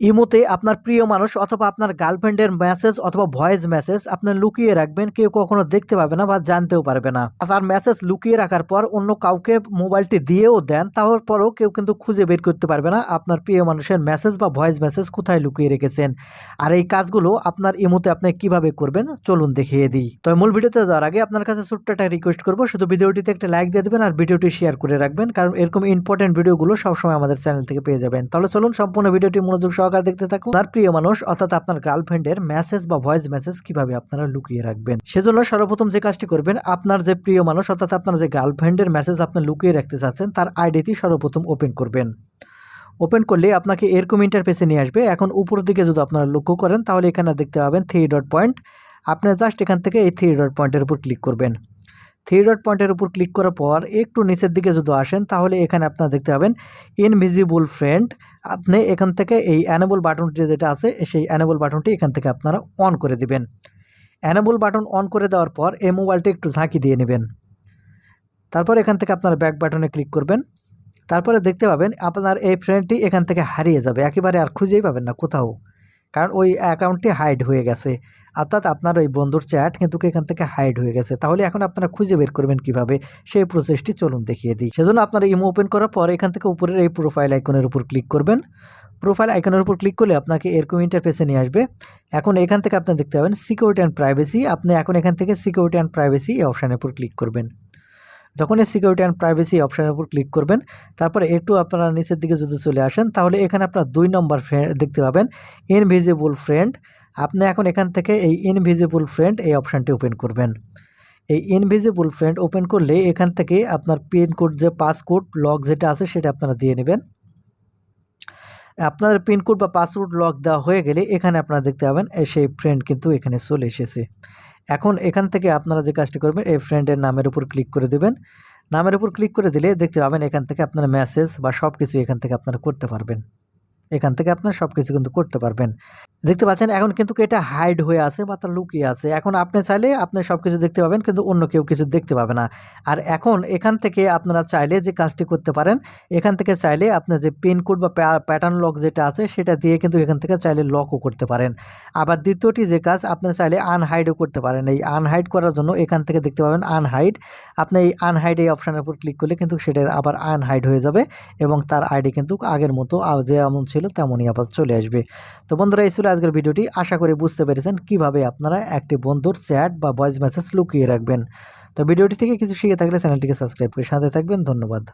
ইমোতে আপনার প্রিয় মানুষ অথবা আপনার গার্লফ্রেন্ডের মেসেজ অথবা ভয়েস মেসেজ আপনি লুকিয়ে রাখবেন, কেউ কখনো দেখতে পাবে না বা জানতেও পারবে না। তার মেসেজ লুকিয়ে রাখার পর অন্য কাউকে মোবাইলটি দিয়েও দেন তারপরেও কেউ কিন্তু খুঁজে বের করতে পারবে না আপনার প্রিয় মানুষের মেসেজ বা ভয়েস মেসেজ কোথায় লুকিয়ে রেখেছেন। আর এই কাজগুলো আপনার ইমোতে আপনি কীভাবে করবেন, চলুন দেখিয়ে দিই। তো মূল ভিডিওতে যাওয়ার আগে আপনার কাছে ছোট্ট একটা রিকোয়েস্ট করব, শুধু ভিডিওটিতে একটা লাইক দিয়ে দেবেন আর ভিডিওটি শেয়ার করে রাখবেন, কারণ এরকম ইম্পর্টেন্ট ভিডিওগুলো সবসময় আমাদের চ্যানেল থেকে পেয়ে যাবেন। তাহলে চলুন সম্পূর্ণ ভিডিওটি মনোযোগ সহকারে দেখতে থাকুন। তার প্রিয় মানুষ, অর্থাৎ আপনার গার্লফ্রেন্ডের মেসেজ বা ভয়েস মেসেজ কীভাবে আপনারা লুকিয়ে রাখবেন? সেজন্য সর্বপ্রথম যে কাজটি করবেন, আপনার যে প্রিয় মানুষ, অর্থাৎ আপনার যে গার্লফ্রেন্ডের মেসেজ আপনি লুকিয়ে রাখতে চাচ্ছেন, তার আইডিটি সর্বপ্রথম ওপেন করবেন। ওপেন করলে আপনাকে এরকম ইন্টারফেসে নিয়ে আসবে। এখন উপর দিকে যদি আপনারা লক্ষ্য করেন, তাহলে এখানে দেখতে পাবেন থ্রি ডট পয়েন্ট আপনি জাস্ট এখান থেকে এই থ্রি ডট পয়েন্টের উপর ক্লিক করবেন। থ্রি ডট পয়েন্টের উপর ক্লিক করার পর একটু নিচের দিকে যদি আসেন, তাহলে এখানে আপনারা দেখতে পাবেন ইনভিজিবল ফ্রেন্ড আপনি এখান থেকে এই অ্যানেবল বাটনটি যেটা আছে, সেই অ্যানেবল বাটনটি এখান থেকে আপনারা অন করে দিবেন। অ্যানেবল বাটন অন করে দেওয়ার পর এই মোবাইলটি একটু ঝাঁকি দিয়ে নেবেন। তারপর এখান থেকে আপনারা ব্যাক বাটনে ক্লিক করবেন। তারপরে দেখতে পাবেন আপনার এই ফ্রেন্ডটি এখান থেকে হারিয়ে যাবে, একেবারে আর খুঁজেই পাবেন না কোথাও। কারণ ওই অ্যাকাউন্টটি হাইড হয়ে গেছে। অর্থাৎ আপনার ওই বন্ধুর চ্যাট কিন্তু এখান থেকে হাইড হয়ে গেছে। তাহলে এখন আপনারা খুঁজে বের করবেন কীভাবে? সেই প্রসেসটি চলুন দেখিয়ে দিই। সেজন্য আপনারা ইমো ওপেন করার পর এখান থেকে উপরের এই প্রোফাইল আইকনের উপর ক্লিক করবেন। প্রোফাইল আইকনের উপর ক্লিক করলে আপনাকে এরকম ইন্টারফেসে নিয়ে আসবে। এখন এখান থেকে আপনি দেখতে পাবেন সিকিউরিটি অ্যান্ড প্রাইভেসি আপনি এখন এখান থেকে সিকিউরিটি অ্যান্ড প্রাইভেসি এই অপশানের উপর ক্লিক করবেন। যখন এই সিকিউরিটি অ্যান্ড প্রাইভেসি অপশানের উপর ক্লিক করবেন, তারপরে একটু আপনারা নিচের দিকে যদি চলে আসেন, তাহলে এখানে আপনার দুই নম্বর দেখতে পাবেন ইনভিজিবল ফ্রেন্ড আপনি এখন এখান থেকে এই ইনভিজিবল ফ্রেন্ড এই অপশানটি ওপেন করবেন। এই ইনভিজিবল ফ্রেন্ড ওপেন করলে এখান থেকে আপনার পিনকোড যে পাসকোড লক যেটা আছে সেটা আপনারা দিয়ে নেবেন। আপনার পিনকোড বা পাসওয়ার্ড লক দেওয়া হয়ে গেলে এখানে আপনারা দেখতে পাবেন সেই ফ্রেন্ড কিন্তু এখানে চলে এসেছে। এখন এখান থেকে আপনারা যে কাজটি করবেন, এই ফ্রেন্ডের নামের উপর ক্লিক করে দেবেন। নামের উপর ক্লিক করে দিলে দেখতে পাবেন এখান থেকে আপনারা মেসেজ বা সব কিছু এখান থেকে আপনারা করতে পারবেন। এখান থেকে আপনার সব কিছু কিন্তু করতে পারবেন। দেখতে পাচ্ছেন, এখন কিন্তু এটা হাইড হয়ে আছে বা তার লুকিয়ে আছে। এখন আপনি চাইলে আপনি সব কিছু দেখতে পাবেন, কিন্তু অন্য কেউ কিছু দেখতে পাবে না। আর এখন এখান থেকে আপনারা চাইলে যে কাজটি করতে পারেন, এখান থেকে চাইলে আপনার যে পিনকোড বা প্যাটার্ন লক যেটা আছে, সেটা দিয়ে কিন্তু এখান থেকে চাইলে লকও করতে পারেন। আবার দ্বিতীয়টি যে কাজ, আপনি চাইলে আনহাইডও করতে পারেন। এই আনহাইড করার জন্য এখান থেকে দেখতে পাবেন আনহাইড আপনি এই আনহাইড এই অপশানের উপর ক্লিক করলে কিন্তু সেটা আবার আনহাইড হয়ে যাবে এবং তার আইডি কিন্তু আগের মতো যেমন ছিল তেমনই আবার চলে আসবে। তো বন্ধুরা, এই ছিল আজকের ভিডিওটি। আশা করি বুঝতে পেরেছেন কীভাবে আপনারা একটি বন্ধুর চ্যাট বা ভয়েস মেসেজ লুকিয়ে রাখবেন। তো ভিডিওটি থেকে কিছু শিখে থাকলে চ্যানেলটিকে সাবস্ক্রাইব করে সাথে থাকবেন। ধন্যবাদ।